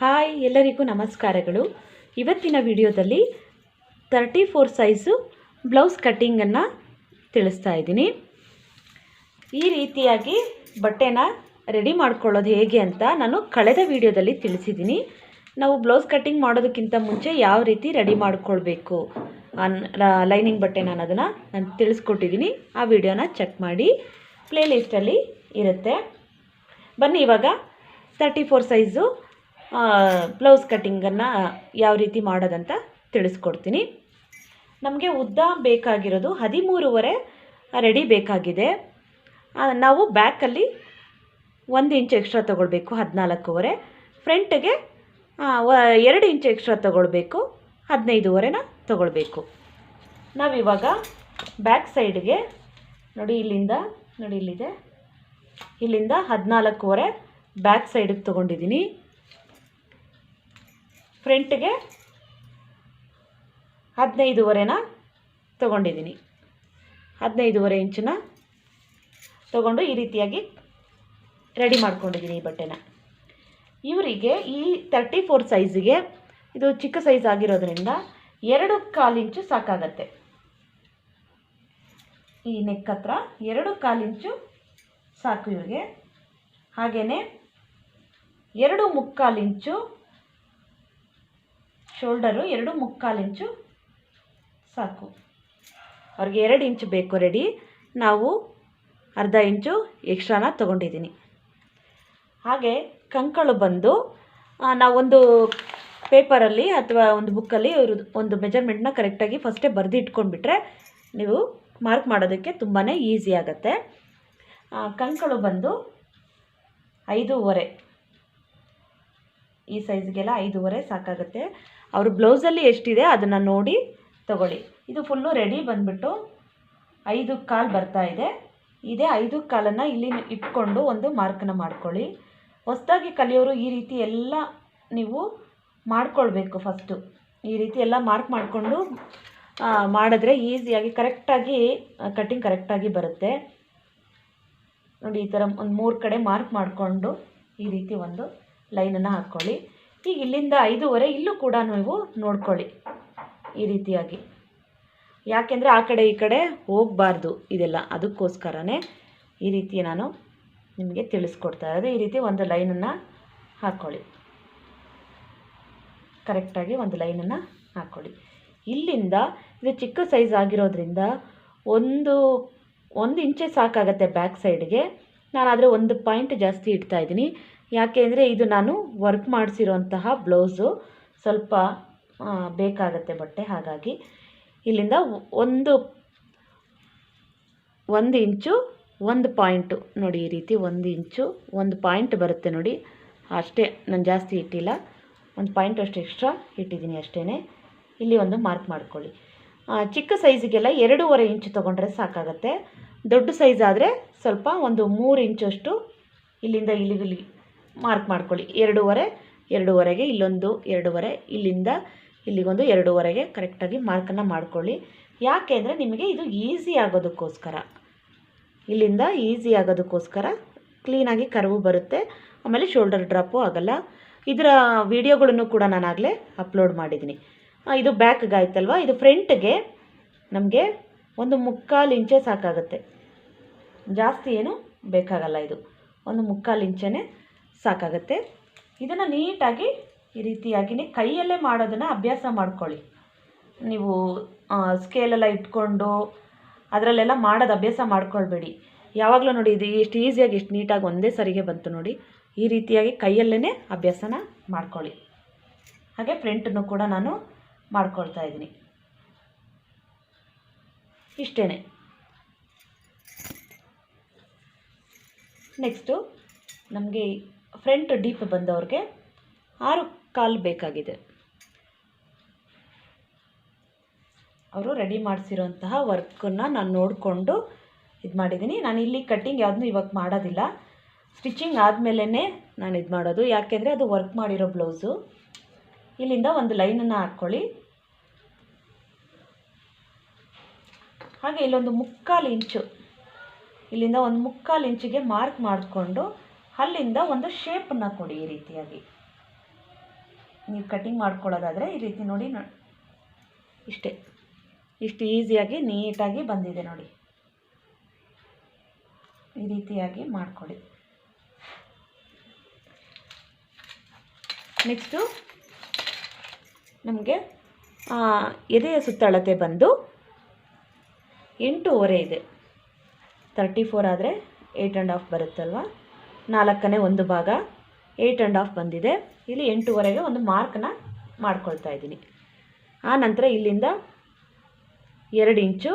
Hi ಎಲ್ಲರಿಗೂ ನಮಸ್ಕಾರಗಳು. ಇವತ್ತಿನ ವಿಡಿಯೋದಲ್ಲಿ ತರ್ಟಿ ಫೋರ್ ಸೈಜು ಬ್ಲೌಸ್ ಕಟ್ಟಿಂಗನ್ನು ತಿಳಿಸ್ತಾ ಇದ್ದೀನಿ. ಈ ರೀತಿಯಾಗಿ ಬಟ್ಟೆನ ರೆಡಿ ಮಾಡ್ಕೊಳ್ಳೋದು ಹೇಗೆ ಅಂತ ನಾನು ಕಳೆದ ವಿಡಿಯೋದಲ್ಲಿ ತಿಳಿಸಿದ್ದೀನಿ. ನಾವು ಬ್ಲೌಸ್ ಕಟ್ಟಿಂಗ್ ಮಾಡೋದಕ್ಕಿಂತ ಮುಂಚೆ ಯಾವ ರೀತಿ ರೆಡಿ ಮಾಡ್ಕೊಳ್ಬೇಕು ಅನ್ ಲೈನಿಂಗ್ ನಾನು ಅದನ್ನು ನಾನು ತಿಳಿಸ್ಕೊಟ್ಟಿದ್ದೀನಿ. ಆ ವಿಡಿಯೋನ ಚೆಕ್ ಮಾಡಿ. ಪ್ಲೇ ಲಿಸ್ಟಲ್ಲಿ ಇರುತ್ತೆ. ಬನ್ನಿ ಇವಾಗ ತರ್ಟಿ ಫೋರ್ ಸೈಜು ಬ್ಲೌಸ್ ಕಟ್ಟಿಂಗನ್ನು ಯಾವ ರೀತಿ ಮಾಡೋದಂತ ತಿಳಿಸ್ಕೊಡ್ತೀನಿ. ನಮಗೆ ಉದ್ದ ಬೇಕಾಗಿರೋದು ಹದಿಮೂರುವರೆ ರೆಡಿ ಬೇಕಾಗಿದೆ. ನಾವು ಬ್ಯಾಕಲ್ಲಿ ಒಂದು ಇಂಚ್ ಎಕ್ಸ್ಟ್ರಾ ತೊಗೊಳ್ಬೇಕು ಹದಿನಾಲ್ಕೂವರೆ. ಫ್ರಂಟ್ಗೆ ಎರಡು ಇಂಚ್ ಎಕ್ಸ್ಟ್ರಾ ತೊಗೊಳ್ಬೇಕು ಹದಿನೈದುವರೆನ ತೊಗೊಳ್ಬೇಕು. ನಾವಿವಾಗ ಬ್ಯಾಕ್ ಸೈಡ್ಗೆ ನೋಡಿ ಇಲ್ಲಿಂದ, ನೋಡಿ ಇಲ್ಲಿದೆ. ಇಲ್ಲಿಂದ ಹದಿನಾಲ್ಕೂವರೆ ಬ್ಯಾಕ್ ಸೈಡಿಗೆ ತೊಗೊಂಡಿದ್ದೀನಿ. ಫ್ರಂಟ್ಗೆ ಹದಿನೈದುವರೆನ ತೊಗೊಂಡಿದ್ದೀನಿ. ಹದಿನೈದುವರೆ ಇಂಚನ್ನ ತೊಗೊಂಡು ಈ ರೀತಿಯಾಗಿ ರೆಡಿ ಮಾಡ್ಕೊಂಡಿದ್ದೀನಿ ಈ ಬಟ್ಟೆನ. ಇವರಿಗೆ ಈ ತರ್ಟಿ ಫೋರ್ ಸೈಜಿಗೆ ಇದು ಚಿಕ್ಕ ಸೈಜ್ ಆಗಿರೋದ್ರಿಂದ ಎರಡು ಕಾಲು ಇಂಚು ಸಾಕಾಗತ್ತೆ. ಈ ನೆಕ್ ಹತ್ರ ಎರಡು ಕಾಲು ಇಂಚು ಸಾಕು ಇವ್ರಿಗೆ. ಹಾಗೆಯೇ ಎರಡು ಮುಕ್ಕಾಲು ಇಂಚು ಶೋಲ್ಡರು ಎರಡು ಮುಕ್ಕಾಲು ಇಂಚು ಸಾಕು. ಅವ್ರಿಗೆ ಎರಡು ಇಂಚು ಬೇಕು ರೆಡಿ. ನಾವು ಅರ್ಧ ಇಂಚು ಎಕ್ಸ್ಟ್ರಾನ ತೊಗೊಂಡಿದ್ದೀನಿ. ಹಾಗೆ ಕಂಕಳು ಬಂದು ನಾವೊಂದು ಪೇಪರಲ್ಲಿ ಅಥವಾ ಒಂದು ಬುಕ್ಕಲ್ಲಿ ಇವ್ರ ಒಂದು ಮೆಜರ್ಮೆಂಟ್ನ ಕರೆಕ್ಟಾಗಿ ಫಸ್ಟೇ ಬರೆದು ಇಟ್ಕೊಂಡ್ಬಿಟ್ರೆ ನೀವು ಮಾರ್ಕ್ ಮಾಡೋದಕ್ಕೆ ತುಂಬಾ ಈಸಿ ಆಗುತ್ತೆ. ಕಂಕಳು ಬಂದು ಐದೂವರೆ. ಈ ಸೈಜ್ಗೆಲ್ಲ ಐದೂವರೆ ಸಾಕಾಗುತ್ತೆ. ಅವ್ರ ಬ್ಲೌಸಲ್ಲಿ ಎಷ್ಟಿದೆ ಅದನ್ನು ನೋಡಿ ತಗೊಳ್ಳಿ. ಇದು ಫುಲ್ಲು ರೆಡಿ ಬಂದ್ಬಿಟ್ಟು ಐದು ಕಾಲು ಬರ್ತಾ ಇದೆ. ಇದೇ ಐದು ಕಾಲನ್ನು ಇಲ್ಲಿ ಇಟ್ಕೊಂಡು ಒಂದು ಮಾರ್ಕನ್ನು ಮಾಡ್ಕೊಳ್ಳಿ. ಹೊಸದಾಗಿ ಕಲಿಯೋರು ಈ ರೀತಿ ಎಲ್ಲ ನೀವು ಮಾಡ್ಕೊಳ್ಬೇಕು ಫಸ್ಟು ಈ ರೀತಿ ಎಲ್ಲ ಮಾರ್ಕ್ ಮಾಡಿಕೊಂಡು ಮಾಡಿದ್ರೆ ಈಸಿಯಾಗಿ ಕರೆಕ್ಟಾಗಿ ಕಟ್ಟಿಂಗ್ ಕರೆಕ್ಟಾಗಿ ಬರುತ್ತೆ. ನೋಡಿ ಈ ಥರ ಒಂದು ಮೂರು ಕಡೆ ಮಾರ್ಕ್ ಮಾಡಿಕೊಂಡು ಈ ರೀತಿ ಒಂದು ಲೈನನ್ನು ಹಾಕ್ಕೊಳ್ಳಿ ಈಗ ಇಲ್ಲಿಂದ ಐದೂವರೆ, ಇಲ್ಲೂ ಕೂಡ ನೀವು ನೋಡ್ಕೊಳ್ಳಿ ಈ ರೀತಿಯಾಗಿ. ಯಾಕೆಂದರೆ ಆ ಕಡೆ ಈ ಕಡೆ ಹೋಗಬಾರ್ದು ಇದೆಲ್ಲ. ಅದಕ್ಕೋಸ್ಕರನೇ ಈ ರೀತಿ ನಾನು ನಿಮಗೆ ತಿಳಿಸ್ಕೊಡ್ತಾ ಇರೋದು. ಈ ರೀತಿ ಒಂದು ಲೈನನ್ನು ಹಾಕ್ಕೊಳ್ಳಿ ಕರೆಕ್ಟಾಗಿ ಒಂದು ಲೈನನ್ನು ಹಾಕ್ಕೊಳ್ಳಿ ಇಲ್ಲಿಂದ, ಇದು ಚಿಕ್ಕ ಸೈಜ್ ಆಗಿರೋದ್ರಿಂದ ಒಂದು ಒಂದು ಇಂಚೆ ಸಾಕಾಗತ್ತೆ ಬ್ಯಾಕ್ ಸೈಡ್ಗೆ. ನಾನು ಆದರೆ ಒಂದು ಪಾಯಿಂಟ್ ಜಾಸ್ತಿ ಇಡ್ತಾ ಇದ್ದೀನಿ. ಯಾಕೆ ಅಂದರೆ ಇದು ನಾನು ವರ್ಕ್ ಮಾಡಿಸಿರೋಂತಹ ಬ್ಲೌಸು ಸ್ವಲ್ಪ ಬೇಕಾಗತ್ತೆ ಬಟ್ಟೆ. ಹಾಗಾಗಿ ಇಲ್ಲಿಂದ ಒಂದು ಒಂದು ಇಂಚು, ಒಂದು ಪಾಯಿಂಟು ನೋಡಿ ಈ ರೀತಿ ಒಂದು ಇಂಚು, ಒಂದು ಪಾಯಿಂಟ್ ಬರುತ್ತೆ ನೋಡಿ. ಅಷ್ಟೇ, ನಾನು ಜಾಸ್ತಿ ಇಟ್ಟಿಲ್ಲ. ಒಂದು ಪಾಯಿಂಟ್ ಅಷ್ಟು ಎಕ್ಸ್ಟ್ರಾ ಇಟ್ಟಿದ್ದೀನಿ ಅಷ್ಟೇ ಇಲ್ಲಿ ಒಂದು ಮಾರ್ಕ್ ಮಾಡ್ಕೊಳ್ಳಿ. ಚಿಕ್ಕ ಸೈಜಿಗೆಲ್ಲ ಎರಡೂವರೆ ಇಂಚು ತೊಗೊಂಡ್ರೆ ಸಾಕಾಗತ್ತೆ. ದೊಡ್ಡ ಸೈಜ್ ಆದರೆ ಸ್ವಲ್ಪ ಒಂದು ಮೂರು ಇಂಚಷ್ಟು ಇಲ್ಲಿಂದ ಇಲ್ಲಿಗೆ ಮಾರ್ಕ್ ಮಾಡ್ಕೊಳ್ಳಿ. ಎರಡೂವರೆ, ಎರಡೂವರೆಗೆ ಇಲ್ಲೊಂದು, ಎರಡೂವರೆ ಇಲ್ಲಿಂದ ಇಲ್ಲಿಗೊಂದು, ಎರಡೂವರೆಗೆ ಕರೆಕ್ಟಾಗಿ ಮಾರ್ಕನ್ನು ಮಾಡ್ಕೊಳ್ಳಿ. ಯಾಕೆ ಅಂದರೆ ನಿಮಗೆ ಇದು ಈಸಿ ಆಗೋದಕ್ಕೋಸ್ಕರ. ಇಲ್ಲಿಂದ ಈಸಿ ಆಗೋದಕ್ಕೋಸ್ಕರ ಕ್ಲೀನಾಗಿ ಕರ್ವು ಬರುತ್ತೆ. ಆಮೇಲೆ ಶೋಲ್ಡರ್ ಡ್ರಾಪು ಆಗಲ್ಲ. ಇದರ ವಿಡಿಯೋಗಳನ್ನು ಕೂಡ ನಾನು ಆಗಲೇ ಅಪ್ಲೋಡ್ ಮಾಡಿದ್ದೀನಿ. ಇದು ಬ್ಯಾಕ್ಗೆ ಆಯ್ತಲ್ವ? ಇದು ಫ್ರಂಟ್ಗೆ ನಮಗೆ ಒಂದು ಮುಕ್ಕಾಲು ಇಂಚೆ ಸಾಕಾಗುತ್ತೆ. ಜಾಸ್ತಿ ಏನು ಬೇಕಾಗಲ್ಲ ಇದು. ಒಂದು ಮುಕ್ಕಾಲು ಇಂಚನೇ ಸಾಕಾಗುತ್ತೆ. ಇದನ್ನು ನೀಟಾಗಿ ಈ ರೀತಿಯಾಗಿನೇ ಕೈಯಲ್ಲೇ ಮಾಡೋದನ್ನು ಅಭ್ಯಾಸ ಮಾಡ್ಕೊಳ್ಳಿ. ನೀವು ಸ್ಕೇಲೆಲ್ಲ ಇಟ್ಕೊಂಡು ಅದರಲ್ಲೆಲ್ಲ ಮಾಡೋದು ಅಭ್ಯಾಸ ಮಾಡ್ಕೊಳ್ಬೇಡಿ. ಯಾವಾಗಲೂ ನೋಡಿ, ಇದು ಎಷ್ಟು ಈಸಿಯಾಗಿ ಎಷ್ಟು ನೀಟಾಗಿ ಒಂದೇ ಸರಿಗೆ ಬಂತು ನೋಡಿ, ಈ ರೀತಿಯಾಗಿ ಕೈಯಲ್ಲೇ ಅಭ್ಯಾಸನ ಮಾಡ್ಕೊಳ್ಳಿ. ಹಾಗೆ ಫ್ರಂಟನ್ನು ಕೂಡ ನಾನು ಮಾಡ್ಕೊಳ್ತಾ ಇದ್ದೀನಿ. ಇಷ್ಟೇ ನೆಕ್ಸ್ಟು ನಮಗೆ ಫ್ರಂಟ್ ಡೀಪ್ ಬಂದವ್ರಿಗೆ ಆರು ಕಾಲು ಬೇಕಾಗಿದೆ. ಅವರು ರೆಡಿ ಮಾಡಿಸಿರೋಂತಹ ವರ್ಕನ್ನು ನಾನು ನೋಡಿಕೊಂಡು ಇದು ಮಾಡಿದ್ದೀನಿ. ನಾನು ಇಲ್ಲಿ ಕಟ್ಟಿಂಗ್ ಯಾವುದನ್ನೂ ಇವಾಗ ಮಾಡೋದಿಲ್ಲ. ಸ್ಟಿಚಿಂಗ್ ಆದಮೇಲೆ ನಾನು ಇದು ಮಾಡೋದು. ಯಾಕೆಂದರೆ ಅದು ವರ್ಕ್ ಮಾಡಿರೋ ಬ್ಲೌಸು. ಇಲ್ಲಿಂದ ಒಂದು ಲೈನನ್ನು ಹಾಕ್ಕೊಳ್ಳಿ ಹಾಗೆ ಇಲ್ಲೊಂದು ಮುಕ್ಕಾಲು ಇಂಚು. ಇಲ್ಲಿಂದ ಒಂದು ಮುಕ್ಕಾಲು ಇಂಚಿಗೆ ಮಾರ್ಕ್ ಮಾಡಿಕೊಂಡು ಅಲ್ಲಿಂದ ಒಂದು ಶೇಪನ್ನು ಕೊಡಿ ಈ ರೀತಿಯಾಗಿ. ನೀವು ಕಟಿಂಗ್ ಮಾಡ್ಕೊಳ್ಳೋದಾದರೆ ಈ ರೀತಿ ನೋಡಿ ಇಷ್ಟೇ. ಇಷ್ಟು ಈಸಿಯಾಗಿ ನೀಟಾಗಿ ಬಂದಿದೆ ನೋಡಿ. ಈ ರೀತಿಯಾಗಿ ಮಾಡಿಕೊಡಿ ನೆಕ್ಸ್ಟು ನಮಗೆ ಎದೆಯ ಸುತ್ತಳತೆ ಬಂದು ಎಂಟೂವರೆ ಇದೆ. ತರ್ಟಿ ಫೋರ್ ಆದರೆ ಏಯ್ಟ್ ಆ್ಯಂಡ್ ಹಾಫ್ ಬರುತ್ತಲ್ವ? ನಾಲ್ಕನೇ ಒಂದು ಭಾಗ ಏಯ್ಟ್ ಆ್ಯಂಡ್ ಹಾಫ್ ಬಂದಿದೆ. ಇಲ್ಲಿ ಎಂಟೂವರೆಗೆ ಒಂದು ಮಾರ್ಕನ್ನ ಮಾಡ್ಕೊಳ್ತಾ ಇದ್ದೀನಿ. ಆ ನಂತರ ಇಲ್ಲಿಂದ ಎರಡು ಇಂಚು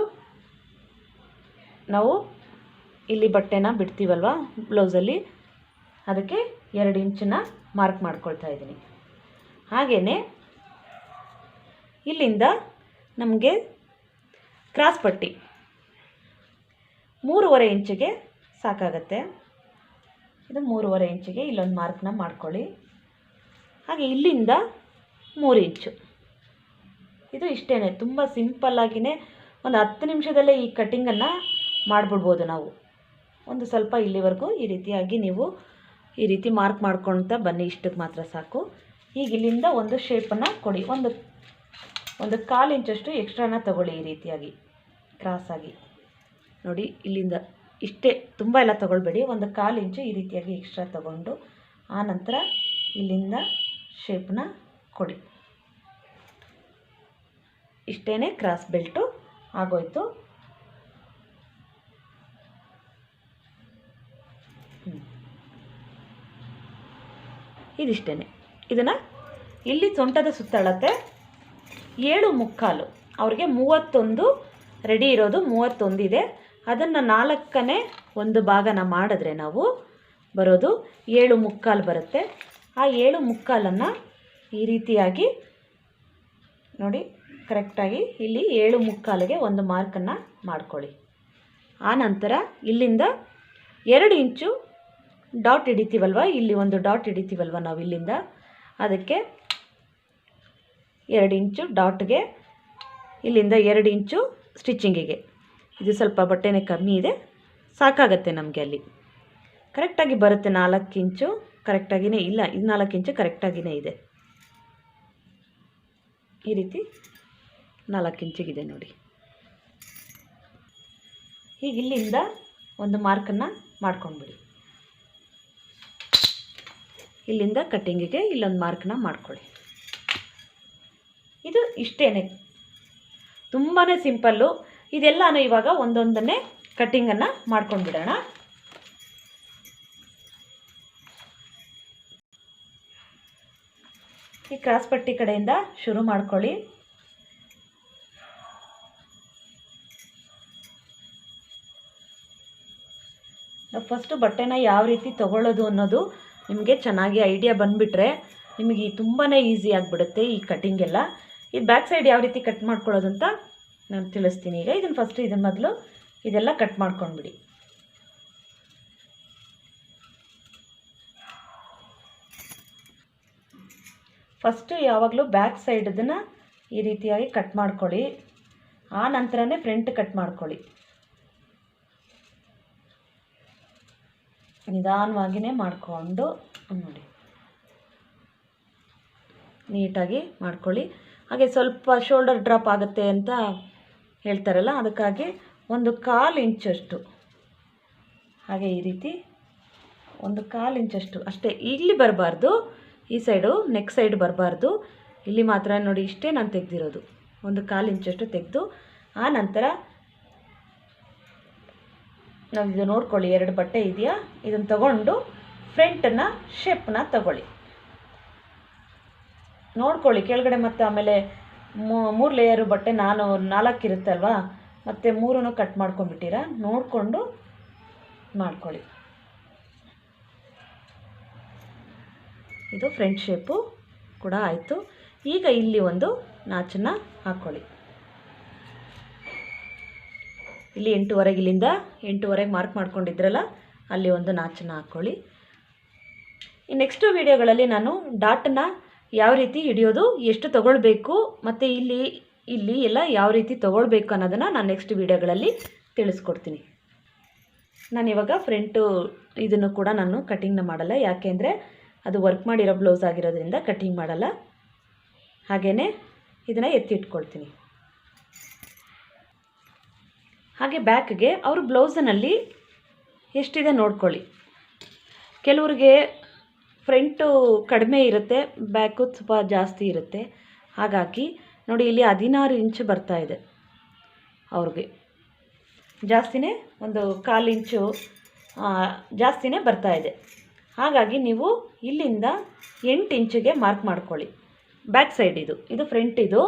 ನಾವು ಇಲ್ಲಿ ಬಟ್ಟೆನ ಬಿಡ್ತೀವಲ್ವ ಬ್ಲೌಸಲ್ಲಿ ಅದಕ್ಕೆ ಎರಡು ಇಂಚನ್ನ ಮಾರ್ಕ್ ಮಾಡ್ಕೊಳ್ತಾ ಇದ್ದೀನಿ. ಹಾಗೆಯೇ ಇಲ್ಲಿಂದ ನಮಗೆ ಕ್ರಾಸ್ ಪಟ್ಟಿ. ಮೂರುವರೆ ಇಂಚಿಗೆ ಸಾಕಾಗತ್ತೆ. ಇದು ಮೂರುವರೆ ಇಂಚಿಗೆ ಇಲ್ಲೊಂದು ಮಾರ್ಕ್ನ ಮಾಡ್ಕೊಳ್ಳಿ. ಹಾಗೆ ಇಲ್ಲಿಂದ ಮೂರು ಇಂಚು. ಇದು ಇಷ್ಟೇ ತುಂಬ ಸಿಂಪಲ್ಲಾಗಿಯೇ ಒಂದು ಹತ್ತು ನಿಮಿಷದಲ್ಲೇ ಈ ಕಟ್ಟಿಂಗನ್ನು ಮಾಡಿಬಿಡ್ಬೋದು ನಾವು. ಒಂದು ಸ್ವಲ್ಪ ಇಲ್ಲಿವರೆಗೂ ಈ ರೀತಿಯಾಗಿ ನೀವು ಈ ರೀತಿ ಮಾರ್ಕ್ ಮಾಡ್ಕೊಳ್ತಾ ಬನ್ನಿ, ಇಷ್ಟಕ್ಕೆ ಮಾತ್ರ ಸಾಕು. ಈಗ ಇಲ್ಲಿಂದ ಒಂದು ಶೇಪನ್ನು ಕೊಡಿ, ಒಂದು ಒಂದು ಕಾಲು ಇಂಚಷ್ಟು ಎಕ್ಸ್ಟ್ರಾನ ತಗೊಳ್ಳಿ ಈ ರೀತಿಯಾಗಿ ಕ್ರಾಸಾಗಿ ನೋಡಿ, ಇಲ್ಲಿಂದ ಇಷ್ಟೇ ತುಂಬ ಎಲ್ಲ ತೊಗೊಳ್ಬೇಡಿ. ಒಂದು ಕಾಲು ಇಂಚು ಈ ರೀತಿಯಾಗಿ ಎಕ್ಸ್ಟ್ರಾ ತೊಗೊಂಡು ಆ ನಂತರ ಇಲ್ಲಿಂದ ಶೇಪ್ನ ಕೊಡಿ. ಇಷ್ಟೇ ಕ್ರಾಸ್ ಬೆಲ್ಟು ಆಗೋಯ್ತು. ಇದಿಷ್ಟೇ ಇದನ್ನು ಇಲ್ಲಿ ಸೊಂಟದ ಸುತ್ತಳತೆ ಏಳು ಮುಕ್ಕಾಲು. ಅವ್ರಿಗೆ ಮೂವತ್ತೊಂದು ರೆಡಿ ಇರೋದು ಮೂವತ್ತೊಂದಿದೆ. ಅದನ್ನು ನಾಲ್ಕನೇ ಒಂದು ಭಾಗನ ಮಾಡಿದ್ರೆ ನಾವು ಬರೋದು ಏಳು ಮುಕ್ಕಾಲು ಬರುತ್ತೆ. ಆ ಏಳು ಮುಕ್ಕಾಲನ್ನು ಈ ರೀತಿಯಾಗಿ ನೋಡಿ ಕರೆಕ್ಟಾಗಿ ಇಲ್ಲಿ ಏಳು ಮುಕ್ಕಾಲಿಗೆ ಒಂದು ಮಾರ್ಕನ್ನು ಮಾಡ್ಕೊಳ್ಳಿ. ಆ ನಂತರ ಇಲ್ಲಿಂದ ಎರಡು ಇಂಚು ಡಾಟ್ ಹಿಡಿತೀವಲ್ವ? ಇಲ್ಲಿ ಒಂದು ಡಾಟ್ ಹಿಡಿತೀವಲ್ವ ನಾವು ಇಲ್ಲಿಂದ? ಅದಕ್ಕೆ ಎರಡು ಇಂಚು ಡಾಟ್ಗೆ ಇಲ್ಲಿಂದ ಎರಡು ಇಂಚು ಸ್ಟಿಚ್ಚಿಂಗಿಗೆ. ಇದು ಸ್ವಲ್ಪ ಬಟ್ಟೆನೇ ಕಮ್ಮಿ ಇದೆ. ಸಾಕಾಗತ್ತೆ ನಮಗೆ ಅಲ್ಲಿ. ಕರೆಕ್ಟಾಗಿ ಬರುತ್ತೆ ನಾಲ್ಕು ಇಂಚು ಕರೆಕ್ಟಾಗಿಯೇ ಇಲ್ಲ, ಇದು ನಾಲ್ಕು ಇಂಚು ಕರೆಕ್ಟಾಗಿಯೇ ಇದೆ. ಈ ರೀತಿ ನಾಲ್ಕು ಇಂಚಿಗಿದೆ ನೋಡಿ. ಈಗ ಇಲ್ಲಿಂದ ಒಂದು ಮಾರ್ಕನ್ನು ಮಾಡ್ಕೊಂಡ್ಬಿಡಿ. ಇಲ್ಲಿಂದ ಕಟ್ಟಿಂಗಿಗೆ ಇಲ್ಲೊಂದು ಮಾರ್ಕನ್ನ ಮಾಡ್ಕೊಳ್ಳಿ. ಇದು ಇಷ್ಟೇ ತುಂಬಾ ಸಿಂಪಲ್ಲು. ಇದೆಲ್ಲನೂ ಇವಾಗ ಒಂದೊಂದನ್ನೇ ಕಟ್ಟಿಂಗನ್ನು ಮಾಡ್ಕೊಂಡ್ಬಿಡೋಣ. ಈ ಕ್ರಾಸ್ ಪಟ್ಟಿ ಕಡೆಯಿಂದ ಶುರು ಮಾಡ್ಕೊಳ್ಳಿ. ಫಸ್ಟು ಬಟ್ಟೆನ ಯಾವ ರೀತಿ ತೊಗೊಳ್ಳೋದು ಅನ್ನೋದು ನಿಮಗೆ ಚೆನ್ನಾಗಿ ಐಡಿಯಾ ಬಂದುಬಿಟ್ರೆ ನಿಮಗೆ ತುಂಬಾ ಈಸಿ ಆಗಿಬಿಡುತ್ತೆ ಈ ಕಟ್ಟಿಂಗ್ ಎಲ್ಲ. ಇದು ಬ್ಯಾಕ್ ಸೈಡ್ ಯಾವ ರೀತಿ ಕಟ್ ಮಾಡ್ಕೊಳ್ಳೋದು ಅಂತ ನಾನು ತಿಳಿಸ್ತೀನಿ ಈಗ. ಇದನ್ನು ಫಸ್ಟು ಇದನ್ನು ಮೊದಲು ಇದೆಲ್ಲ ಕಟ್ ಮಾಡ್ಕೊಂಡ್ಬಿಡಿ. ಫಸ್ಟು ಯಾವಾಗಲೂ ಬ್ಯಾಕ್ ಸೈಡದನ್ನು ಈ ರೀತಿಯಾಗಿ ಕಟ್ ಮಾಡ್ಕೊಳ್ಳಿ. ಆ ನಂತರನೇ ಫ್ರಂಟ್ ಕಟ್ ಮಾಡ್ಕೊಳ್ಳಿ. ನಿಧಾನವಾಗಿಯೇ ಮಾಡಿಕೊಂಡು ನೋಡಿ. ನೀಟಾಗಿ ಮಾಡ್ಕೊಳ್ಳಿ. ಹಾಗೆ ಸ್ವಲ್ಪ ಶೋಲ್ಡರ್ ಡ್ರಾಪ್ ಆಗುತ್ತೆ ಅಂತ ಹೇಳ್ತಾರಲ್ಲ, ಅದಕ್ಕಾಗಿ ಒಂದು ಕಾಲು ಇಂಚಷ್ಟು. ಹಾಗೆ ಈ ರೀತಿ ಒಂದು ಕಾಲು ಇಂಚಷ್ಟು. ಅಷ್ಟೇ, ಇಲ್ಲಿ ಬರಬಾರ್ದು, ಈ ಸೈಡು ನೆಕ್ ಸೈಡ್ ಬರಬಾರ್ದು. ಇಲ್ಲಿ ಮಾತ್ರ ನೋಡಿ, ಇಷ್ಟೇ ನಾನು ತೆಗೆದಿರೋದು. ಒಂದು ಕಾಲು ಇಂಚಷ್ಟು ತೆಗೆದು, ಆ ನಂತರ ನಾವು ಇದು ನೋಡ್ಕೊಳ್ಳಿ, ಎರಡು ಬಟ್ಟೆ ಇದೆಯಾ? ಇದನ್ನು ತಗೊಂಡು ಫ್ರಂಟನ್ನು, ಶೇಪ್ನ ತಗೊಳ್ಳಿ. ನೋಡ್ಕೊಳ್ಳಿ, ಕೆಳಗಡೆ ಮತ್ತು ಆಮೇಲೆ ಮೂರು ಲೇಯರು ಬಟ್ಟೆ ನಾನು ನಾಲ್ಕು ಇರುತ್ತಲ್ವಾ? ಮತ್ತು ಮೂರನ್ನು ಕಟ್ ಮಾಡ್ಕೊಂಡ್ಬಿಟ್ಟಿರಾ? ನೋಡಿಕೊಂಡು ಮಾಡ್ಕೊಳ್ಳಿ. ಇದು ಫ್ರಂಟ್ ಶೇಪು ಕೂಡ ಆಯಿತು. ಈಗ ಇಲ್ಲಿ ಒಂದು ನಾಚನ್ನು ಹಾಕ್ಕೊಳ್ಳಿ ಇಲ್ಲಿ ಎಂಟೂವರೆಗೆ ಇಲ್ಲಿಂದ ಎಂಟೂವರೆಗೆ ಮಾರ್ಕ್ ಮಾಡ್ಕೊಂಡಿದ್ರಲ್ಲ, ಅಲ್ಲಿ ಒಂದು ನಾಚನ್ನು ಹಾಕ್ಕೊಳ್ಳಿ ಈ ನೆಕ್ಸ್ಟು ವೀಡಿಯೋಗಳಲ್ಲಿ ನಾನು ಡಾಟನ್ನು ಯಾವ ರೀತಿ ಹಿಡಿಯೋದು, ಎಷ್ಟು ತಗೊಳ್ಬೇಕು, ಮತ್ತು ಇಲ್ಲಿ ಇಲ್ಲಿ ಎಲ್ಲ ಯಾವ ರೀತಿ ತೊಗೊಳ್ಬೇಕು ಅನ್ನೋದನ್ನು ನಾನು ನೆಕ್ಸ್ಟ್ ವೀಡಿಯೋಗಳಲ್ಲಿ ತಿಳಿಸ್ಕೊಡ್ತೀನಿ. ನಾನು ಇವಾಗ ಫ್ರಂಟು ಇದನ್ನು ಕೂಡ ನಾನು ಕಟಿಂಗ್ನ ಮಾಡಲ್ಲ. ಯಾಕೆಂದರೆ ಅದು ವರ್ಕ್ ಮಾಡಿರೋ ಬ್ಲೌಸ್ ಆಗಿರೋದ್ರಿಂದ ಕಟಿಂಗ್ ಮಾಡಲ್ಲ. ಹಾಗೆಯೇ ಇದನ್ನು ಎತ್ತಿಟ್ಕೊಳ್ತೀನಿ. ಹಾಗೆ ಬ್ಯಾಕ್ಗೆ ಅವರು ಬ್ಲೌಸನಲ್ಲಿ ಎಷ್ಟಿದೆ ನೋಡ್ಕೊಳ್ಳಿ. ಕೆಲವ್ರಿಗೆ ಫ್ರಂಟು ಕಡಿಮೆ ಇರುತ್ತೆ ಬ್ಯಾಕು ಸ್ವಲ್ಪ ಜಾಸ್ತಿ ಇರುತ್ತೆ. ಹಾಗಾಗಿ ನೋಡಿ ಇಲ್ಲಿ ಹದಿನಾರು ಇಂಚ್ ಬರ್ತಾ ಇದೆ ಅವ್ರಿಗೆ. ಜಾಸ್ತಿನೇ ಒಂದು ಕಾಲು ಇಂಚು ಜಾಸ್ತಿನೇ ಬರ್ತಾ ಇದೆ. ಹಾಗಾಗಿ ನೀವು ಇಲ್ಲಿಂದ ಎಂಟು ಇಂಚಿಗೆ ಮಾರ್ಕ್ ಮಾಡ್ಕೊಳ್ಳಿ. ಬ್ಯಾಕ್ ಸೈಡ್ ಇದು. ಇದು ಫ್ರಂಟ್ ಇದು.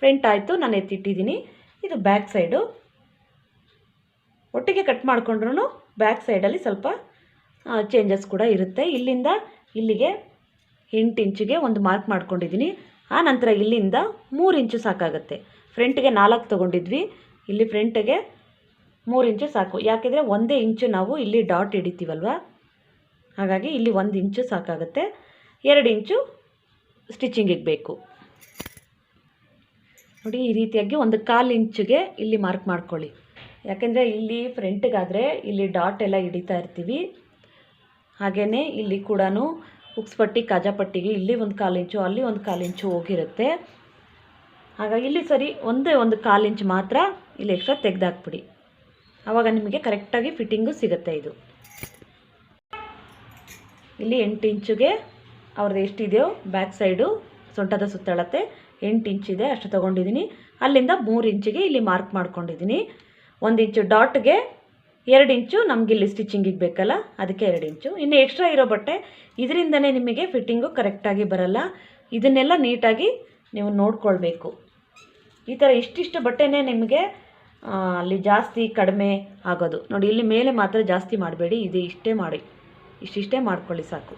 ಫ್ರಂಟ್ ಆಯಿತು, ನಾನು ಎತ್ತಿಟ್ಟಿದ್ದೀನಿ. ಇದು ಬ್ಯಾಕ್ ಸೈಡು ಒಟ್ಟಿಗೆ ಕಟ್ ಮಾಡಿಕೊಂಡ್ರೂ ಬ್ಯಾಕ್ ಸೈಡಲ್ಲಿ ಸ್ವಲ್ಪ ಚೇಂಜಸ್ ಕೂಡ ಇರುತ್ತೆ. ಇಲ್ಲಿಂದ ಇಲ್ಲಿಗೆ ಎಂಟು ಇಂಚಿಗೆ ಒಂದು ಮಾರ್ಕ್ ಮಾಡ್ಕೊಂಡಿದ್ದೀನಿ. ಆ ನಂತರ ಇಲ್ಲಿಂದ ಮೂರು ಇಂಚು ಸಾಕಾಗುತ್ತೆ. ಫ್ರಂಟ್ಗೆ ನಾಲ್ಕು ತೊಗೊಂಡಿದ್ವಿ. ಇಲ್ಲಿ ಫ್ರಂಟ್ಗೆ ಮೂರು ಇಂಚು ಸಾಕು. ಯಾಕೆಂದರೆ ಒಂದೇ ಇಂಚು ನಾವು ಇಲ್ಲಿ ಡಾಟ್ ಹಿಡಿತೀವಲ್ವ? ಹಾಗಾಗಿ ಇಲ್ಲಿ ಒಂದು ಇಂಚು ಸಾಕಾಗುತ್ತೆ. ಎರಡು ಇಂಚು ಸ್ಟಿಚಿಂಗಿಗೆ ಬೇಕು. ನೋಡಿ, ಈ ರೀತಿಯಾಗಿ ಒಂದು ಕಾಲು ಇಂಚಿಗೆ ಇಲ್ಲಿ ಮಾರ್ಕ್ ಮಾಡ್ಕೊಳ್ಳಿ. ಯಾಕೆಂದರೆ ಇಲ್ಲಿ ಫ್ರಂಟ್ಗಾದರೆ ಇಲ್ಲಿ ಡಾಟ್ ಎಲ್ಲ ಹಿಡಿತಾ ಇರ್ತೀವಿ. ಹಾಗೆಯೇ ಇಲ್ಲಿ ಕೂಡ ಉಕ್ಸ್ ಪಟ್ಟಿ ಕಾಜಾಪಟ್ಟಿಗೆ ಇಲ್ಲಿ ಒಂದು ಕಾಲು ಇಂಚು, ಅಲ್ಲಿ ಒಂದು ಕಾಲು ಇಂಚು ಹೋಗಿರುತ್ತೆ. ಹಾಗಾಗಿ ಇಲ್ಲಿ ಸರಿ ಒಂದೇ ಒಂದು ಕಾಲು ಇಂಚು ಮಾತ್ರ ಇಲ್ಲಿ ಎಕ್ಸ್ಟ್ರಾ ತೆಗೆದಾಕ್ಬಿಡಿ. ಆವಾಗ ನಿಮಗೆ ಕರೆಕ್ಟಾಗಿ ಫಿಟ್ಟಿಂಗು ಸಿಗುತ್ತೆ ಇದು. ಇಲ್ಲಿ ಎಂಟು ಇಂಚುಗೆ ಅವ್ರದ್ದು ಎಷ್ಟಿದೆಯೋ ಬ್ಯಾಕ್ ಸೈಡು ಸೊಂಟದ ಸುತ್ತಳತೆ ಎಂಟು ಇಂಚಿದೆ ಅಷ್ಟು ತೊಗೊಂಡಿದ್ದೀನಿ ಅಲ್ಲಿಂದ ಮೂರು ಇಂಚಿಗೆ ಇಲ್ಲಿ ಮಾರ್ಕ್ ಮಾಡ್ಕೊಂಡಿದ್ದೀನಿ ಒಂದು ಇಂಚು ಡಾಟ್ಗೆ ಎರಡು ಇಂಚು ನಮಗಿಲ್ಲಿ ಸ್ಟಿಚಿಂಗಿಗೆ ಬೇಕಲ್ಲ? ಅದಕ್ಕೆ ಎರಡು ಇಂಚು. ಇನ್ನು ಎಕ್ಸ್ಟ್ರಾ ಇರೋ ಬಟ್ಟೆ, ಇದರಿಂದನೇ ನಿಮಗೆ ಫಿಟ್ಟಿಂಗು ಕರೆಕ್ಟಾಗಿ ಬರಲ್ಲ. ಇದನ್ನೆಲ್ಲ ನೀಟಾಗಿ ನೀವು ನೋಡ್ಕೊಳ್ಬೇಕು. ಈ ಥರ ಇಷ್ಟಿಷ್ಟು ಬಟ್ಟೆನೇ ನಿಮಗೆ ಅಲ್ಲಿ ಜಾಸ್ತಿ ಕಡಿಮೆ ಆಗೋದು. ನೋಡಿ, ಇಲ್ಲಿ ಮೇಲೆ ಮಾತ್ರ ಜಾಸ್ತಿ ಮಾಡಬೇಡಿ. ಇದು ಇಷ್ಟೇ ಮಾಡಿ. ಇಷ್ಟಿಷ್ಟೇ ಮಾಡ್ಕೊಳ್ಳಿ ಸಾಕು.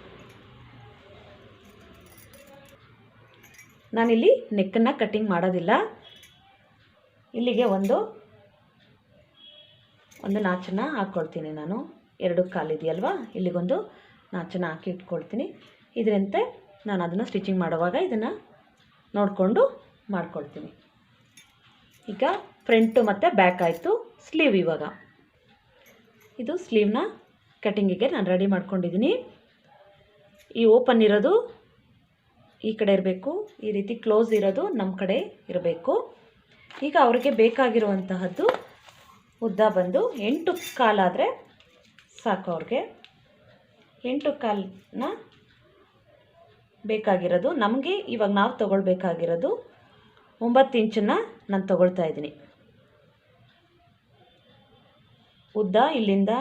ನಾನಿಲ್ಲಿ ನೆಕ್ಕನ್ನು ಕಟ್ಟಿಂಗ್ ಮಾಡೋದಿಲ್ಲ. ಇಲ್ಲಿಗೆ ಒಂದು ಒಂದು ನಾಚನ್ನು ಹಾಕ್ಕೊಳ್ತೀನಿ ನಾನು. ಎರಡು ಕಾಲಿದೆಯಲ್ವಾ ಇಲ್ಲಿಗೊಂದು ನಾಚನ್ನು ಹಾಕಿ ಇಟ್ಕೊಳ್ತೀನಿ. ಇದರಂತೆ ನಾನು ಅದನ್ನು ಸ್ಟಿಚಿಂಗ್ ಮಾಡುವಾಗ ಇದನ್ನು ನೋಡಿಕೊಂಡು ಮಾಡ್ಕೊಳ್ತೀನಿ. ಈಗ ಫ್ರಂಟು ಮತ್ತು ಬ್ಯಾಕ್ ಆಯಿತು. ಸ್ಲೀವ್ ಇವಾಗ. ಇದು ಸ್ಲೀವ್ನ ಕಟಿಂಗಿಗೆ ನಾನು ರೆಡಿ ಮಾಡ್ಕೊಂಡಿದ್ದೀನಿ ಈ ಓಪನ್ ಇರೋದು ಈ ಕಡೆ ಇರಬೇಕು. ಈ ರೀತಿ ಕ್ಲೋಸ್ ಇರೋದು ನಮ್ಮ ಕಡೆ ಇರಬೇಕು. ಈಗ ಅವ್ರಿಗೆ ಬೇಕಾಗಿರುವಂತಹದ್ದು ಉದ್ದ ಬಂದು ಎಂಟು ಕಾಲಾದರೆ ಸಾಕು ಅವ್ರಿಗೆ. ಎಂಟು ಕಾಲನ್ನ ಬೇಕಾಗಿರೋದು. ನಮಗೆ ಇವಾಗ ನಾವು ತೊಗೊಳ್ಬೇಕಾಗಿರೋದು ಒಂಬತ್ತು ಇಂಚನ್ನು ನಾನು ತೊಗೊಳ್ತಾ ಇದ್ದೀನಿ. ಉದ್ದ ಇಲ್ಲಿಂದ,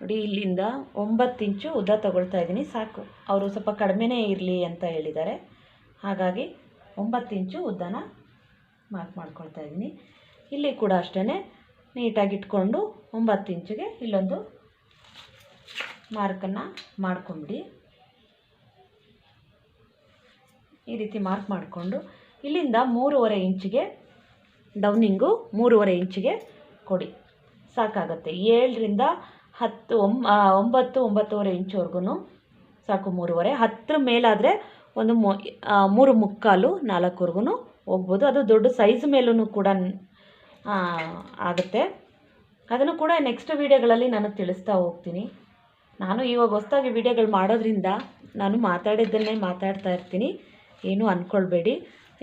ನೋಡಿ ಇಲ್ಲಿಂದ ಒಂಬತ್ತು ಇಂಚು ಉದ್ದ ತೊಗೊಳ್ತಾ ಇದ್ದೀನಿ. ಸಾಕು. ಅವರು ಸ್ವಲ್ಪ ಕಡಿಮೆನೇ ಇರಲಿ ಅಂತ ಹೇಳಿದ್ದಾರೆ. ಹಾಗಾಗಿ ಒಂಬತ್ತು ಇಂಚು ಉದ್ದನ ಮಾರ್ಕ್ ಮಾಡ್ಕೊಳ್ತಾ ಇದ್ದೀನಿ. ಇಲ್ಲಿ ಕೂಡ ಅಷ್ಟೇ ನೀಟಾಗಿ ಇಟ್ಕೊಂಡು ಒಂಬತ್ತು ಇಂಚಿಗೆ ಇಲ್ಲೊಂದು ಮಾರ್ಕನ್ನು ಮಾಡ್ಕೊಂಬಿಡಿ. ಈ ರೀತಿ ಮಾರ್ಕ್ ಮಾಡಿಕೊಂಡು ಇಲ್ಲಿಂದ ಮೂರುವರೆ ಇಂಚಿಗೆ ಡೌನಿಂಗು ಮೂರುವರೆ ಇಂಚಿಗೆ ಕೊಡಿ. ಸಾಕಾಗತ್ತೆ. ಏಳರಿಂದ ಹತ್ತು ಒಂಬತ್ತು, ಒಂಬತ್ತುವರೆ ಇಂಚುವರೆಗೂ ಸಾಕು ಮೂರುವರೆ. ಹತ್ತರ ಮೇಲಾದರೆ ಒಂದು ಮೂರು ಮುಕ್ಕಾಲು ನಾಲ್ಕುವರೆಗೂ ಹೋಗ್ಬೋದು. ಅದು ದೊಡ್ಡ ಸೈಜ್ ಮೇಲೂ ಕೂಡ ಆಗುತ್ತೆ. ಅದನ್ನು ಕೂಡ ನೆಕ್ಸ್ಟ್ ವೀಡಿಯೋಗಳಲ್ಲಿ ನಾನು ತಿಳಿಸ್ತಾ ಹೋಗ್ತೀನಿ. ನಾನು ಇವಾಗ ಹೊಸ್ದಾಗಿ ವೀಡಿಯೋಗಳು ಮಾಡೋದ್ರಿಂದ ನಾನು ಮಾತಾಡಿದ್ದನ್ನೇ ಮಾತಾಡ್ತಾ ಇರ್ತೀನಿ. ಏನೂ ಅಂದ್ಕೊಳ್ಬೇಡಿ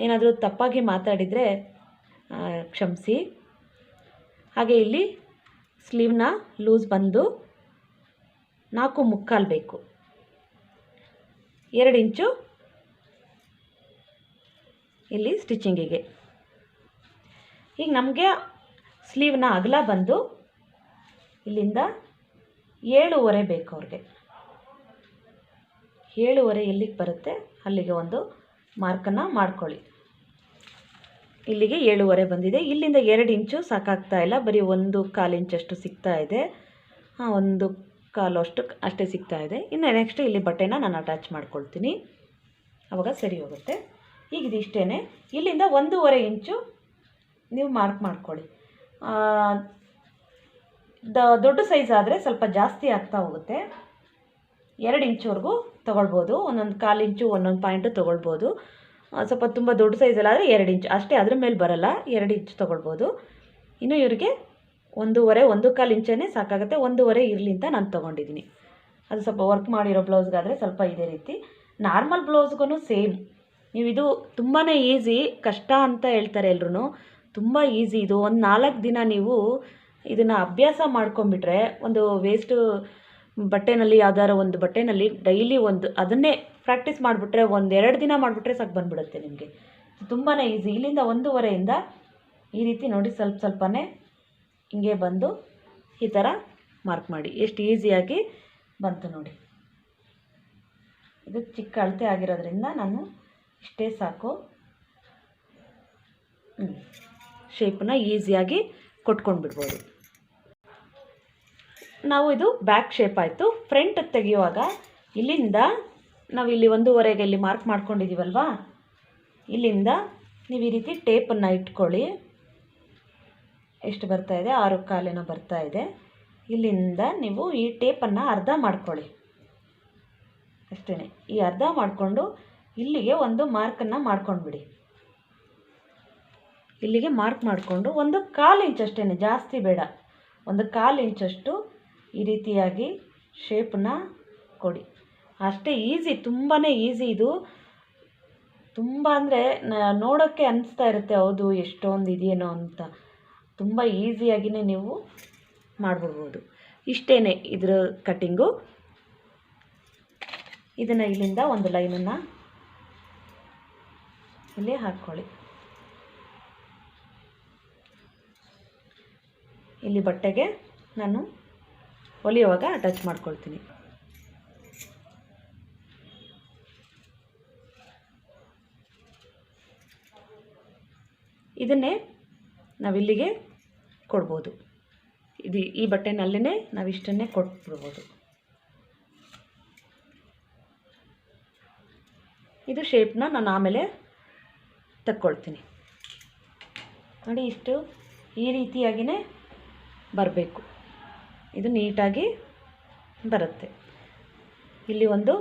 ಏನಾದರೂ ತಪ್ಪಾಗಿ ಮಾತಾಡಿದರೆ ಕ್ಷಮಿಸಿ. ಹಾಗೆ ಇಲ್ಲಿ ಸ್ಲೀವ್ನ ಲೂಸ್ ಬಂದು ನಾಲ್ಕು ಮುಕ್ಕಾಲು ಬೇಕು. ಎರಡು ಇಂಚು ಇಲ್ಲಿ ಸ್ಟಿಚಿಂಗಿಗೆ ಈಗ ನಮಗೆ ಸ್ಲೀವ್ನ ಅಗಲ ಬಂದು ಇಲ್ಲಿಂದ ಏಳುವರೆ ಬೇಕು ಅವ್ರಿಗೆ. ಏಳುವರೆ ಎಲ್ಲಿಗೆ ಬರುತ್ತೆ? ಅಲ್ಲಿಗೆ ಒಂದು ಮಾರ್ಕನ್ನು ಮಾಡ್ಕೊಳ್ಳಿ. ಇಲ್ಲಿಗೆ ಏಳುವರೆ ಬಂದಿದೆ. ಇಲ್ಲಿಂದ ಎರಡು ಇಂಚು ಸಾಕಾಗ್ತಾ ಇಲ್ಲ. ಬರೀ ಒಂದು ಕಾಲು ಇಂಚಷ್ಟು ಸಿಗ್ತಾ ಇದೆ. ಹಾಂ ಒಂದು ಕಾಲು ಅಷ್ಟು ಅಷ್ಟೇ ಸಿಗ್ತಾ ಇದೆ. ಇನ್ನು ನೆಕ್ಸ್ಟ್ ಇಲ್ಲಿ ಬಟ್ಟೆನ ನಾನು ಅಟ್ಯಾಚ್ ಮಾಡ್ಕೊಳ್ತೀನಿ. ಆವಾಗ ಸರಿ ಹೋಗುತ್ತೆ. ಈಗ ಇದಿಷ್ಟೇ ಇಲ್ಲಿಂದ ಒಂದೂವರೆ ಇಂಚು ನೀವು ಮಾರ್ಕ್ ಮಾಡ್ಕೊಳ್ಳಿ ದ, ದೊಡ್ಡ ಸೈಜ್ ಆದರೆ ಸ್ವಲ್ಪ ಜಾಸ್ತಿ ಆಗ್ತಾ ಹೋಗುತ್ತೆ. ಎರಡು ಇಂಚುವರೆಗೂ ತೊಗೊಳ್ಬೋದು, ಒಂದೊಂದು ಕಾಲು ಇಂಚು ಒಂದೊಂದು ಪಾಯಿಂಟು ತೊಗೊಳ್ಬೋದು. ಸ್ವಲ್ಪ ತುಂಬ ದೊಡ್ಡ ಸೈಜಲ್ಲಾದರೆ ಎರಡು ಇಂಚು ಅಷ್ಟೇ ಅದ್ರ ಮೇಲೆ ಬರಲ್ಲ, ಎರಡು ಇಂಚು ತೊಗೊಳ್ಬೋದು. ಇನ್ನು ಇವರಿಗೆ ಒಂದೂವರೆ, ಒಂದು ಕಾಲು ಇಂಚೇ ಸಾಕಾಗುತ್ತೆ, ಒಂದೂವರೆ ಇರಲಿ ಅಂತ ನಾನು ತೊಗೊಂಡಿದ್ದೀನಿ ಅದು ಸ್ವಲ್ಪ ವರ್ಕ್ ಮಾಡಿರೋ ಬ್ಲೌಸ್ಗಾದರೆ ಸ್ವಲ್ಪ ಇದೇ ರೀತಿ. ನಾರ್ಮಲ್ ಬ್ಲೌಸ್ಗೂ ಸೇಮ್ ನೀವು ಇದು ತುಂಬಾ ಈಸಿ ಕಷ್ಟ ಅಂತ ಹೇಳ್ತಾರೆ ಎಲ್ರು ತುಂಬ ಈಸಿ ಇದು ಒಂದು ನಾಲ್ಕು ದಿನ ನೀವು ಇದನ್ನು ಅಭ್ಯಾಸ ಮಾಡ್ಕೊಂಬಿಟ್ರೆ ಒಂದು ವೇಸ್ಟು ಬಟ್ಟೆನಲ್ಲಿ ಯಾವ್ದಾರ ಒಂದು ಬಟ್ಟೆನಲ್ಲಿ ಡೈಲಿ ಒಂದು ಅದನ್ನೇ ಪ್ರಾಕ್ಟೀಸ್ ಮಾಡಿಬಿಟ್ರೆ ಒಂದು ಎರಡು ದಿನ ಮಾಡಿಬಿಟ್ರೆ ಸಾಕು ಬಂದುಬಿಡುತ್ತೆ ನಿಮಗೆ. ತುಂಬಾ ಈಸಿ ಇಲ್ಲಿಂದ ಒಂದೂವರೆಯಿಂದ ಈ ರೀತಿ ನೋಡಿ ಸ್ವಲ್ಪ ಸ್ವಲ್ಪನೇ ಹಿಂಗೆ ಬಂದು ಈ ಥರ ಮಾರ್ಕ್ ಮಾಡಿ. ಎಷ್ಟು ಈಸಿಯಾಗಿ ಬಂತು ನೋಡಿ. ಇದು ಚಿಕ್ಕ ಅಳತೆ ಆಗಿರೋದ್ರಿಂದ ನಾನು ಇಷ್ಟೇ ಸಾಕು. ಶೇಪನ್ನ ಈಸಿಯಾಗಿ ಕೊಟ್ಕೊಂಡು ಬಿಡ್ಬೋದು ನಾವು ಇದು ಬ್ಯಾಕ್ ಶೇಪ್ ಆಯಿತು. ಫ್ರಂಟ್ ತೆಗೆಯುವಾಗ ಇಲ್ಲಿಂದ ನಾವು ಇಲ್ಲಿ ಒಂದೂವರೆಗೆ ಇಲ್ಲಿ ಮಾರ್ಕ್ ಮಾಡ್ಕೊಂಡಿದ್ದೀವಲ್ವಾ ಇಲ್ಲಿಂದ ನೀವು ಈ ರೀತಿ ಟೇಪನ್ನು ಇಟ್ಕೊಳ್ಳಿ. ಎಷ್ಟು ಬರ್ತಾ ಇದೆ? ಆರು ಕಾಲೇನೋ ಬರ್ತಾ ಇದೆ. ಇಲ್ಲಿಂದ ನೀವು ಈ ಟೇಪನ್ನು ಅರ್ಧ ಮಾಡ್ಕೊಳ್ಳಿ. ಅಷ್ಟೇ ಈ ಅರ್ಧ ಮಾಡಿಕೊಂಡು ಇಲ್ಲಿಗೆ ಒಂದು ಮಾರ್ಕನ್ನು ಮಾಡ್ಕೊಂಡ್ಬಿಡಿ. ಇಲ್ಲಿಗೆ ಮಾರ್ಕ್ ಮಾಡಿಕೊಂಡು ಒಂದು ಕಾಲು ಇಂಚಷ್ಟೇ ಜಾಸ್ತಿ ಬೇಡ. ಒಂದು ಕಾಲು ಇಂಚಷ್ಟು ಈ ರೀತಿಯಾಗಿ ಶೇಪನ್ನ ಕೊಡಿ. ಅಷ್ಟೇ ಈಸಿ ತುಂಬಾ ಈಸಿ ಇದು. ತುಂಬ ಅಂದರೆ ನೋಡೋಕ್ಕೆ ಅನಿಸ್ತಾ ಇರುತ್ತೆ, ಹೌದು, ಎಷ್ಟೊಂದು ಇದೆಯೇನೋ ಅಂತ. ತುಂಬ ಈಸಿಯಾಗಿಯೇ ನೀವು ಮಾಡಿಬಿಡ್ಬೋದು. ಇಷ್ಟೇ ಇದ್ರ ಕಟ್ಟಿಂಗು ಇದನ್ನು ಇಲ್ಲಿಂದ ಒಂದು ಲೈನನ್ನು ಇಲ್ಲಿ ಹಾಕ್ಕೊಳ್ಳಿ. ಇಲ್ಲಿ ಬಟ್ಟೆಗೆ ನಾನು ಹೊಲಿಯುವಾಗ ಅಟ್ಯಾಚ್ ಮಾಡ್ಕೊಳ್ತೀನಿ. ಇದನ್ನೇ ನಾವಿಲ್ಲಿಗೆ ಕೊಡ್ಬೋದು. ಇದು ಈ ಬಟ್ಟೆನಲ್ಲೇ ನಾವಿಷ್ಟನ್ನೇ ಕೊಟ್ಬಿಡ್ಬೋದು. ಇದು ಶೇಪ್ನ ನಾನು ಆಮೇಲೆ ತಕ್ಕೊಳ್ತೀನಿ. ನೋಡಿ ಇಷ್ಟು ಈ ರೀತಿಯಾಗಿಯೇ ಬರಬೇಕು. ಇದು ನೀಟಾಗಿ ಬರುತ್ತೆ. ಇಲ್ಲಿ ಒಂದು,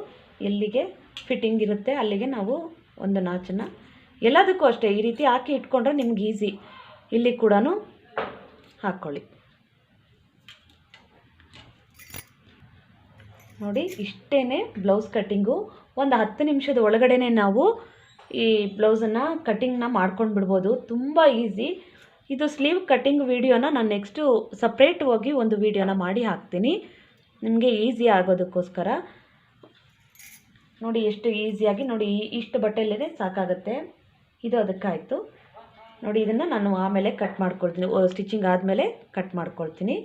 ಎಲ್ಲಿಗೆ ಫಿಟ್ಟಿಂಗ್ ಇರುತ್ತೆ, ಅಲ್ಲಿಗೆ ನಾವು ಒಂದು ನಾಚನ್ನು. ಎಲ್ಲದಕ್ಕೂ ಅಷ್ಟೇ, ಈ ರೀತಿ ಹಾಕಿ ಇಟ್ಕೊಂಡ್ರೆ ನಿಮ್ಗೆ ಈಸಿ ಇಲ್ಲಿ ಕೂಡ ಹಾಕ್ಕೊಳ್ಳಿ ನೋಡಿ ಇಷ್ಟೇ ಬ್ಲೌಸ್ ಕಟ್ಟಿಂಗು ಒಂದು ಹತ್ತು ನಿಮಿಷದ ಒಳಗಡೆ ನಾವು ಈ ಬ್ಲೌಸನ್ನು ಕಟ್ಟಿಂಗ್ನ ಮಾಡ್ಕೊಂಡು ಬಿಡ್ಬೋದು ತುಂಬ ಈಸಿ ಇದು ಸ್ಲೀವ್ ಕಟ್ಟಿಂಗ್ ವೀಡಿಯೋನ ನಾನು ನೆಕ್ಸ್ಟು ಸಪ್ರೇಟ್ ಹೋಗಿ ಒಂದು ವೀಡಿಯೋನ ಮಾಡಿ ಹಾಕ್ತೀನಿ. ನಿಮಗೆ ಈಸಿ ಆಗೋದಕ್ಕೋಸ್ಕರ. ನೋಡಿ ಎಷ್ಟು ಈಸಿಯಾಗಿ ನೋಡಿ ಇಷ್ಟು ಬಟ್ಟೆಯಲ್ಲೇ ಸಾಕಾಗುತ್ತೆ. ಇದು ಅದಕ್ಕಾಯಿತು. ನೋಡಿ ಇದನ್ನು ನಾನು ಆಮೇಲೆ ಕಟ್ ಮಾಡ್ಕೊಳ್ತೀನಿ. ಸ್ಟಿಚಿಂಗ್ ಆದಮೇಲೆ ಕಟ್ ಮಾಡ್ಕೊಳ್ತೀನಿ.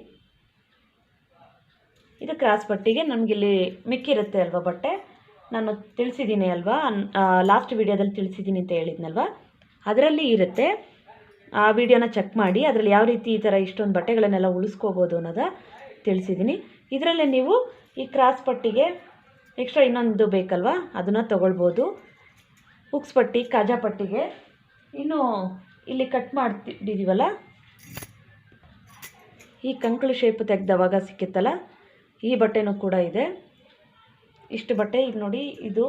ಇದು ಕ್ರಾಸ್ ಬಟ್ಟಿಗೆ ನಮಗಿಲ್ಲಿ ಮಿಕ್ಕಿರುತ್ತೆ ಅಲ್ವಾ ಬಟ್ಟೆ? ನಾನು ತಿಳಿಸಿದ್ದೀನಿ ಅಲ್ವಾ? ಲಾಸ್ಟ್ ವಿಡಿಯೋದಲ್ಲಿ ತಿಳಿಸಿದ್ದೀನಿ ಅಂತ ಹೇಳಿದ್ನಲ್ವಾ? ಅದರಲ್ಲಿ ಇರುತ್ತೆ. ಆ ವಿಡಿಯೋನ ಚೆಕ್ ಮಾಡಿ ಅದರಲ್ಲಿ ಯಾವ ರೀತಿ ಈ ಥರ ಇಷ್ಟೊಂದು ಬಟ್ಟೆಗಳನ್ನೆಲ್ಲ ಉಳಿಸ್ಕೋಬೋದು ಅನ್ನೋದ ತಿಳಿಸಿದ್ದೀನಿ ಇದರಲ್ಲೇ ನೀವು ಈ ಕ್ರಾಸ್ ಪಟ್ಟಿಗೆ ಎಕ್ಸ್ಟ್ರಾ ಇನ್ನೊಂದು ಬೇಕಲ್ವಾ? ಅದನ್ನು ತೊಗೊಳ್ಬೋದು. ಉಕ್ಸ್ ಪಟ್ಟಿ, ಕಾಜಾ ಪಟ್ಟಿಗೆ. ಇನ್ನು ಇಲ್ಲಿ ಕಟ್ ಮಾಡ್ತಿದ್ದೀವಲ್ಲ? ಈ ಕಂಕಳು ಶೇಪ್ ತೆಗೆದವಾಗ ಸಿಕ್ಕಿತ್ತಲ್ಲ, ಈ ಬಟ್ಟೆನೂ ಕೂಡ ಇದೆ. ಇಷ್ಟು ಬಟ್ಟೆ, ಈಗ ನೋಡಿ ಇದು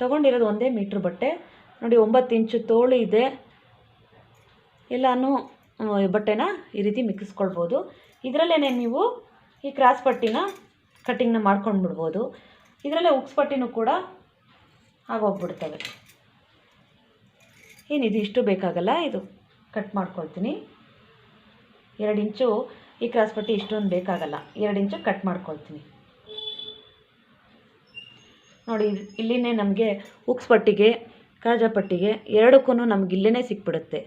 ತೊಗೊಂಡಿರೋದು ಒಂದೇ ಮೀಟ್ರ್ ಬಟ್ಟೆ. ನೋಡಿ, ಒಂಬತ್ತು ಇಂಚು ತೋಳು ಇದೆ. ಎಲ್ಲನೂ ಬಟ್ಟೆನ ಈ ರೀತಿ ಮಿಕ್ಕಿಸ್ಕೊಳ್ಬೋದು ಇದರಲ್ಲೇ ನೀವು ಈ ಕ್ರಾಸ್ ಪಟ್ಟಿನ ಕಟ್ಟಿಂಗ್ನ ಮಾಡ್ಕೊಂಡು ಬಿಡ್ಬೋದು ಇದರಲ್ಲೇ ಉಕ್ಸ್ ಪಟ್ಟಿನೂ ಕೂಡ ಆಗೋಗ್ಬಿಡ್ತವೆ. ಏನಿದು ಇಷ್ಟು ಬೇಕಾಗಲ್ಲ? ಇದು ಕಟ್ ಮಾಡ್ಕೊಳ್ತೀನಿ. ಎರಡು ಇಂಚು ಈ ಕ್ರಾಸ್ ಪಟ್ಟಿ ಇಷ್ಟೊಂದು ಬೇಕಾಗಲ್ಲ. ಎರಡು ಇಂಚು ಕಟ್ ಮಾಡ್ಕೊಳ್ತೀನಿ. ನೋಡಿ, ಇಲ್ಲಿನೇ ನಮಗೆ ಉಕ್ಸ್ ಪಟ್ಟಿಗೆ, ಕಾಜಾ ಪಟ್ಟಿಗೆ ಎರಡಕ್ಕೂ ನಮ್ಗೆ ಇಲ್ಲೇ ಸಿಕ್ಬಿಡುತ್ತೆ.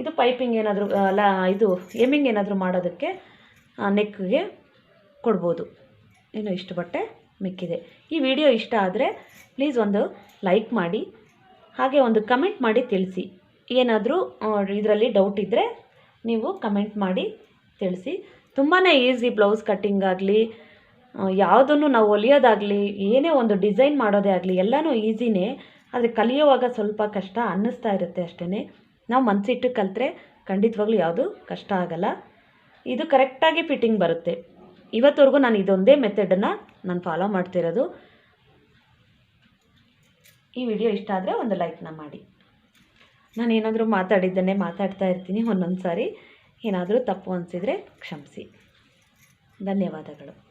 ಇದು ಪೈಪಿಂಗ್ ಏನಾದರೂ ಅಲ್ಲ ಇದು ಎಮ್ಮಿಂಗ್ ಏನಾದರೂ ಮಾಡೋದಕ್ಕೆ ನೆಕ್ಗೆ ಕೊಡ್ಬೋದು. ಇನ್ನು ಇಷ್ಟು ಬಟ್ಟೆ ಮಿಕ್ಕಿದೆ. ಈ ವಿಡಿಯೋ ಇಷ್ಟ ಆದರೆ ಪ್ಲೀಸ್ ಒಂದು ಲೈಕ್ ಮಾಡಿ, ಹಾಗೆ ಒಂದು ಕಮೆಂಟ್ ಮಾಡಿ ತಿಳಿಸಿ. ಏನಾದರೂ ಇದರಲ್ಲಿ ಡೌಟ್ ಇದ್ದರೆ ನೀವು ಕಮೆಂಟ್ ಮಾಡಿ ತಿಳಿಸಿ. ತುಂಬಾ ಈಸಿ ಬ್ಲೌಸ್ ಕಟ್ಟಿಂಗ್ ಆಗಲಿ ಯಾವುದನ್ನು ನಾವು ಹೊಲಿಯೋದಾಗಲಿ ಏನೇ ಒಂದು ಡಿಸೈನ್ ಮಾಡೋದೇ ಆಗಲಿ, ಎಲ್ಲನೂ ಈಸಿನೇ ಆದರೆ ಕಲಿಯುವಾಗ ಸ್ವಲ್ಪ ಕಷ್ಟ ಅನ್ನಿಸ್ತಾ ಇರುತ್ತೆ ಅಷ್ಟೇ ನಾವು ಮನಸ್ಸಿಟ್ಟು ಕಲಿತ್ರೆ ಖಂಡಿತವಾಗ್ಲೂ ಯಾವುದು ಕಷ್ಟ ಆಗಲ್ಲ. ಇದು ಕರೆಕ್ಟಾಗಿ ಫಿಟ್ಟಿಂಗ್ ಬರುತ್ತೆ. ಇವತ್ತವರೆಗೂ ನಾನು ಇದೊಂದೇ ಮೆಥಡನ್ನು ನಾನು ಫಾಲೋ ಮಾಡ್ತಿರೋದು. ಈ ವಿಡಿಯೋ ಇಷ್ಟ ಆದರೆ ಒಂದು ಲೈಕ್ನ ಮಾಡಿ. ನಾನು ಏನಾದರೂ ಮಾತಾಡಿದ್ದನ್ನೇ ಮಾತಾಡ್ತಾ ಇರ್ತೀನಿ ಒಂದೊಂದು ಸಾರಿ ಏನಾದರೂ ತಪ್ಪು ಅನಿಸಿದರೆ ಕ್ಷಮಿಸಿ. ಧನ್ಯವಾದಗಳು.